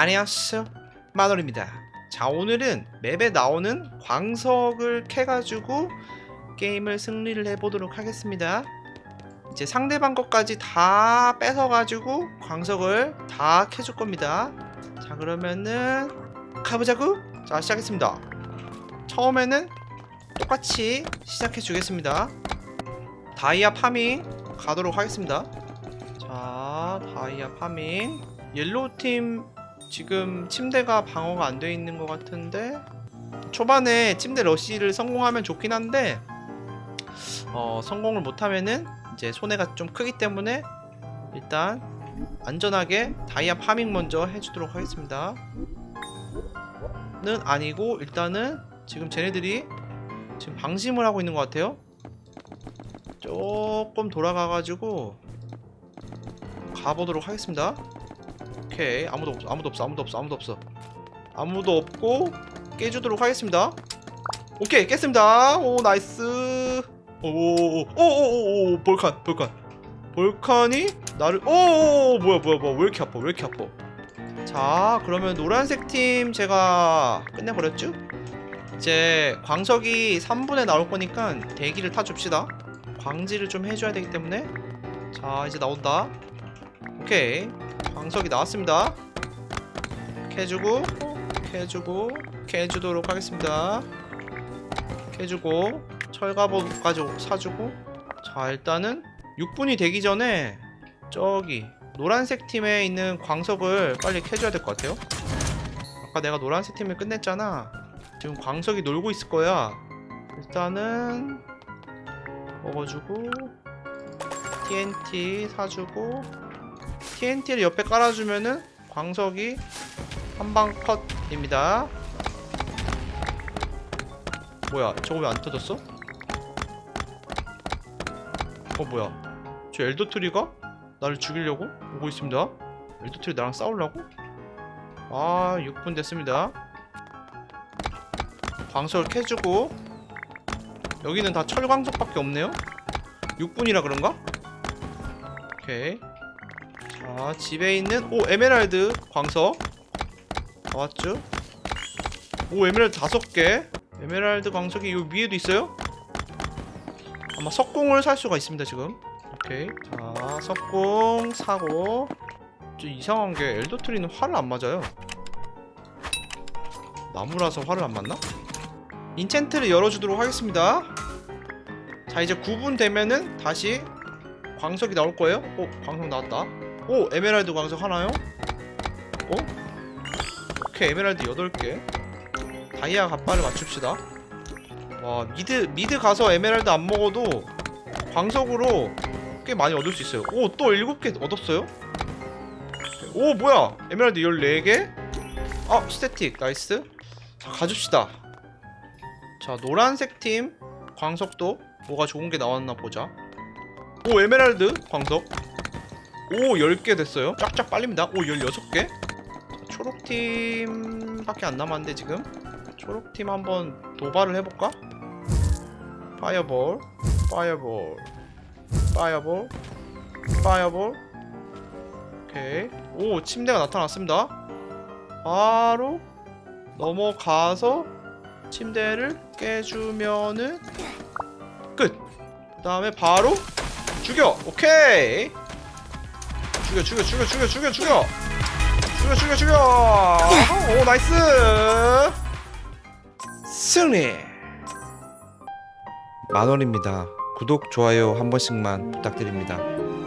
안녕하세요 마돌입니다. 자 오늘은 맵에 나오는 광석을 캐가지고 게임을 승리를 해보도록 하겠습니다. 이제 상대방 것까지 다 뺏어가지고 광석을 다 캐줄 겁니다. 자 그러면은 가보자고 자 시작했습니다. 처음에는 똑같이 시작해 주겠습니다. 다이아 파밍 가도록 하겠습니다. 자 다이아 파밍. 옐로우 팀 지금 침대가 방어가 안 돼 있는 것 같은데 초반에 침대 러시를 성공하면 좋긴 한데 어, 성공을 못하면은 이제 손해가 좀 크기 때문에 일단 안전하게 다이아 파밍 먼저 해주도록 하겠습니다. 는 아니고 일단은 지금 쟤네들이 지금 방심을 하고 있는 것 같아요. 조금 돌아가가지고 가보도록 하겠습니다. 오케이 아무도 없어 아무도 없어 아무도 없어 아무도 없어 아무도 없고 깨주도록 하겠습니다. 오케이 깼습니다. 오 나이스. 오오오오오오 볼칸 볼칸 볼칸이 나를 오 뭐야 뭐야 뭐야 왜 이렇게 아파 왜 이렇게 아파. 자 그러면 노란색 팀 제가 끝내버렸죠? 이제 광석이 3분에 나올 거니까 대기를 타줍시다. 광지를 좀 해줘야 되기 때문에 자 이제 나온다. 오케이 광석이 나왔습니다. 캐주고 캐주고 캐주도록 하겠습니다. 캐주고 철갑옷까지 사주고 자 일단은 6분이 되기 전에 저기 노란색 팀에 있는 광석을 빨리 캐줘야 될 것 같아요. 아까 내가 노란색 팀을 끝냈잖아. 지금 광석이 놀고 있을 거야. 일단은 먹어주고 TNT 사주고 TNT를 옆에 깔아주면은 광석이 한 방 컷입니다. 뭐야? 저거 왜 안 터졌어? 어 뭐야? 저 엘더트리가 나를 죽이려고 오고 있습니다. 엘더트리 나랑 싸우려고? 아 6분 됐습니다. 광석을 캐주고 여기는 다 철광석밖에 없네요. 6분이라 그런가? 오케이. 자 집에 있는 오 에메랄드 광석. 나왔죠? 오 에메랄드 다섯 개. 에메랄드 광석이 요 위에도 있어요? 아마 석공을 살 수가 있습니다 지금. 오케이. 자 석공 사고. 좀 이상한 게 엘더트리는 활을 안 맞아요. 나무라서 활을 안 맞나? 인챈트를 열어주도록 하겠습니다. 자 이제 9분 되면은 다시 광석이 나올 거예요? 오 광석 나왔다 오 에메랄드 광석 하나요? 어? 오케이 에메랄드 8개 다이아 갑바를 맞춥시다 와 미드 미드 가서 에메랄드 안 먹어도 광석으로 꽤 많이 얻을 수 있어요 오 또 7개 얻었어요? 오 뭐야 에메랄드 14개? 아 스태틱 나이스 자 가줍시다 자 노란색 팀 광석도 뭐가 좋은 게 나왔나 보자 오 에메랄드 광석 오 10개 됐어요 쫙쫙 빨립니다 오 16개 초록팀 밖에 안 남았는데 지금 초록팀 한번 도발을 해볼까? 파이어볼 파이어볼 파이어볼 파이어볼 오케이 오 침대가 나타났습니다 바로 넘어가서 침대를 깨주면은 끝! 그 다음에 바로 죽여! 오케이! 죽여 죽여 죽여 죽여 죽여 죽여. 죽여 죽여 죽여. 오 나이스. 승리. 만원입니다. 구독 좋아요 한 번씩만 부탁드립니다